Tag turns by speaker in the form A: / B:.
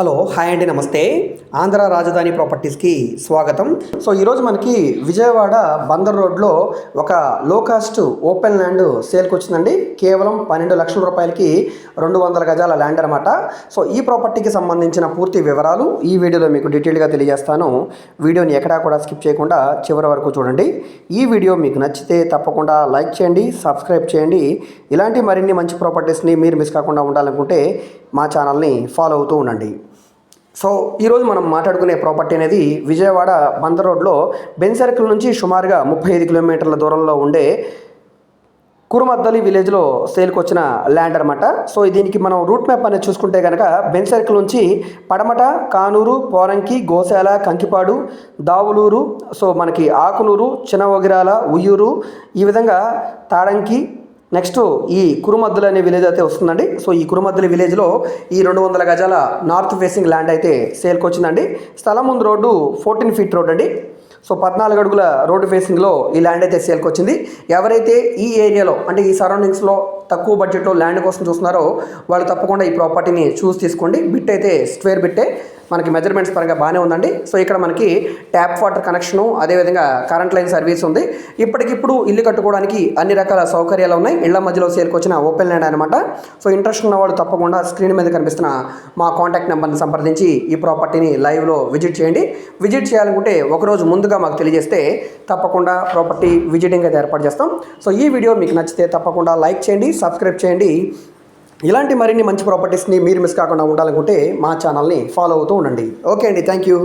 A: Hello hi అండి నమస్తే. ఆంధ్ర రాజధాని ప్రాపర్టీస్కి స్వాగతం. సో ఈరోజు మనకి విజయవాడ బందర్ రోడ్లో ఒక లో కాస్ట్ ఓపెన్ ల్యాండ్ సేల్కి వచ్చిందండి కేవలం పన్నెండు లక్షల రూపాయలకి రెండు వందల గజాల ల్యాండ్ అనమాట సో ఈ ప్రాపర్టీకి సంబంధించిన పూర్తి వివరాలు ఈ వీడియోలో మీకు డీటెయిల్గా తెలియజేస్తాను. వీడియోని ఎక్కడా కూడా స్కిప్ చేయకుండా చివరి వరకు చూడండి. ఈ వీడియో మీకు నచ్చితే తప్పకుండా లైక్ చేయండి సబ్స్క్రైబ్ చేయండి. ఇలాంటి మరిన్ని మంచి ప్రాపర్టీస్ని మీరు మిస్ కాకుండా ఉండాలనుకుంటే మా ఛానల్ని ఫాలో అవుతూ ఉండండి. సో ఈరోజు మనం మాట్లాడుకునే ప్రాపర్టీ అనేది విజయవాడ బందర్ రోడ్లో బెన్ సర్కిల్ నుంచి సుమారుగా ముప్పై ఐదు కిలోమీటర్ల దూరంలో ఉండే కురుమద్దలి విలేజ్లో సేల్కి వచ్చిన ల్యాండ్ అనమాట సో దీనికి మనం రూట్ మ్యాప్ అనేది చూసుకుంటే కనుక బెన్ సర్కిల్ నుంచి పడమట కానూరు పోరంకి గోశాల కంకిపాడు దావులూరు సో మనకి ఆకునూరు చినవగిరాల ఉయ్యూరు ఈ విధంగా తాడంకి నెక్స్ట్ ఈ కురుమద్దులు అనే విలేజ్ అయితే వస్తుందండి. సో ఈ కురుమద్దుల విలేజ్లో ఈ రెండు వందల గజాల నార్త్ ఫేసింగ్ ల్యాండ్ అయితే సేల్కి వచ్చిందండి స్థలం ముందు రోడ్డు ఫోర్టీన్ ఫీట్ రోడ్ అండి. సో పద్నాలుగు అడుగుల రోడ్డు ఫేసింగ్లో ఈ ల్యాండ్ అయితే సేల్కి వచ్చింది ఎవరైతే ఈ ఏరియాలో అంటే ఈ సరౌండింగ్స్లో తక్కువ బడ్జెట్లో ల్యాండ్ కోసం చూస్తున్నారో వాళ్ళు తప్పకుండా ఈ ప్రాపర్టీని చూసి తీసుకోండి. బిట్ అయితే స్క్వేర్ బిట్టే. మనకి మెజర్మెంట్స్ పరంగా బాగానే ఉందండి. సో ఇక్కడ మనకి ట్యాప్ వాటర్ కనెక్షను అదేవిధంగా కరెంట్ లైన్ సర్వీస్ ఉంది. ఇప్పటికిప్పుడు ఇల్లు కట్టుకోవడానికి అన్ని రకాల సౌకర్యాలు ఉన్నాయి. ఇళ్ళ మధ్యలో సేల్కి వచ్చిన ఓపెన్ ల్యాండ్ అనమాట సో ఇంట్రెస్ట్ ఉన్నవాళ్ళు తప్పకుండా స్క్రీన్ మీద కనిపిస్తున్న మా కాంటాక్ట్ నెంబర్ని సంప్రదించి ఈ ప్రాపర్టీని లైవ్లో విజిట్ చేయండి. విజిట్ చేయాలనుకుంటే ఒకరోజు ముందుగా మాకు తెలియజేస్తే తప్పకుండా ప్రాపర్టీ విజిటింగ్ అయితే ఏర్పాటు చేస్తాం. సో ఈ వీడియో మీకు నచ్చితే తప్పకుండా లైక్ చేయండి సబ్స్క్రైబ్ చేయండి. ఇలాంటి మరిన్ని మంచి ప్రాపర్టీస్ని మీరు మిస్ కాకుండా ఉండాలనుకుంటే మా ఛానల్ని ఫాలో అవుతూ ఉండండి. ఓకే అండి థ్యాంక్ యూ